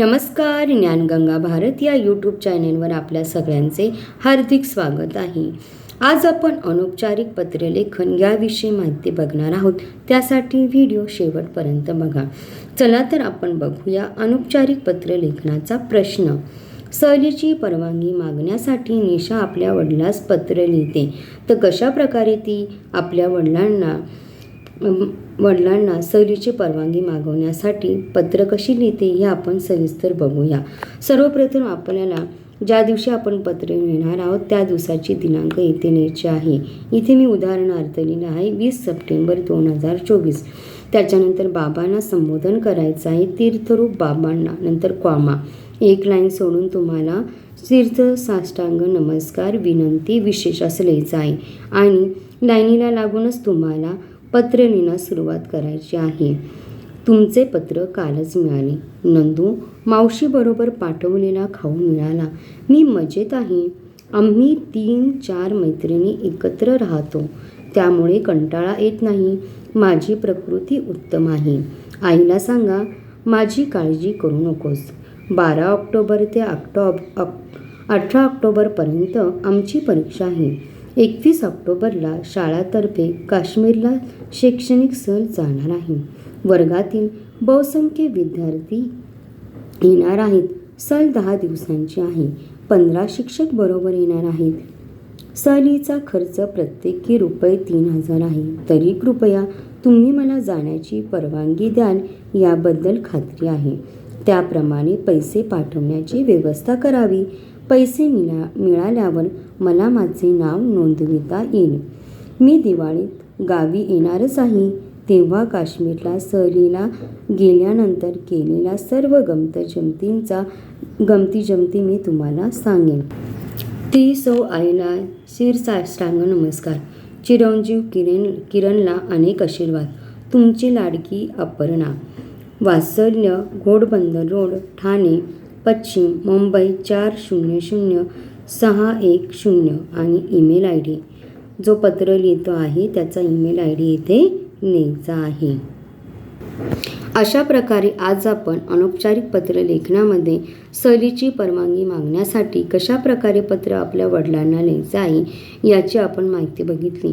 नमस्कार ज्ञानगंगा भारत या यूट्यूब चॅनेलवर आपल्या सगळ्यांचे हार्दिक स्वागत आहे. आज आपण अनौपचारिक पत्रलेखन याविषयी माहिती बघणार आहोत. त्यासाठी व्हिडिओ शेवटपर्यंत बघा. चला तर आपण बघूया अनौपचारिक पत्रलेखनाचा प्रश्न. सहलीची परवानगी मागण्यासाठी निशा आपल्या वडिलास पत्र लिहिते. तर कशा प्रकारे ती आपल्या वडिलांना वडिलांना सहलीची परवानगी मागवण्यासाठी पत्र कशी लिहिते हे आपण सविस्तर बघूया. सर्वप्रथम आपल्याला ज्या दिवशी आपण पत्र लिहिणार आहोत त्या दिवसाची दिनांक इथे लिहायची आहे. इथे मी उदाहरणार्थ लिहिलं आहे. वीस सप्टेंबर दोन हजार चोवीस. त्याच्यानंतर बाबांना संबोधन करायचं आहे. तीर्थरूप बाबांना नंतर क्वामा. एक लाईन सोडून तुम्हाला तीर्थ साष्टांग नमस्कार विनंती विशेष असं लिहायचं आहे. आणि लाईनीला लागूनच तुम्हाला पत्र लिहिण्यास सुरुवात करायची आहे. तुमचे पत्र कालच मिळाले. नंदू मावशीबरोबर पाठवलेला खाऊ मिळाला. मी मजेत आहे. आम्ही तीन चार मैत्रिणी एकत्र राहतो. त्यामुळे कंटाळा येत नाही. माझी प्रकृती उत्तम आहे. आईला सांगा माझी काळजी करू नकोस. बारा ऑक्टोबर ते ऑक्टो अप अठरा ऑक्टोबरपर्यंत आमची परीक्षा आहे. एकवीस ऑक्टोबरला शाळातर्फे काश्मीरला शैक्षणिक सहल जाणार आहे. वर्गातील बहुसंख्य विद्यार्थी येणार आहेत. सहल दहा दिवसांची आहे. पंधरा शिक्षक बरोबर येणार आहेत. सहलीचा खर्च प्रत्येकी रुपये तीन हजार आहे. तरी कृपया तुम्ही मला जाण्याची परवानगी द्याल याबद्दल खात्री आहे. त्याप्रमाणे पैसे पाठवण्याची व्यवस्था करावी. पैसे मिळा मिळाल्यावर मला माझे नाव नोंदविता येईल. मी दिवाळीत गावी येणारच आहे. तेव्हा काश्मीरला सहलीला गेल्यानंतर केलेल्या सर्व गमत जमतींचा गमती जमती मी तुम्हाला सांगेन. ती सौ आईला शिरसाष्टांग नमस्कार. चिरंजीव किरण किरणला अनेक आशीर्वाद. तुमची लाडकी अपर्णा. वात्सल्य घोडबंदर रोड ठाणे. पश्चिम मुंबई चार शून्य शून्य सहा एक शून्य आणि ईमेल आय डी. जो पत्र लिहितो आहे त्याचा ईमेल आय डी इथे लिहायचा आहे. अशा प्रकारे आज आपण अनौपचारिक पत्र लेखनामध्ये सहलीची परवानगी मागण्यासाठी कशा प्रकारे पत्र आपल्या वडिलांना लिहायचं आहे याची आपण माहिती बघितली.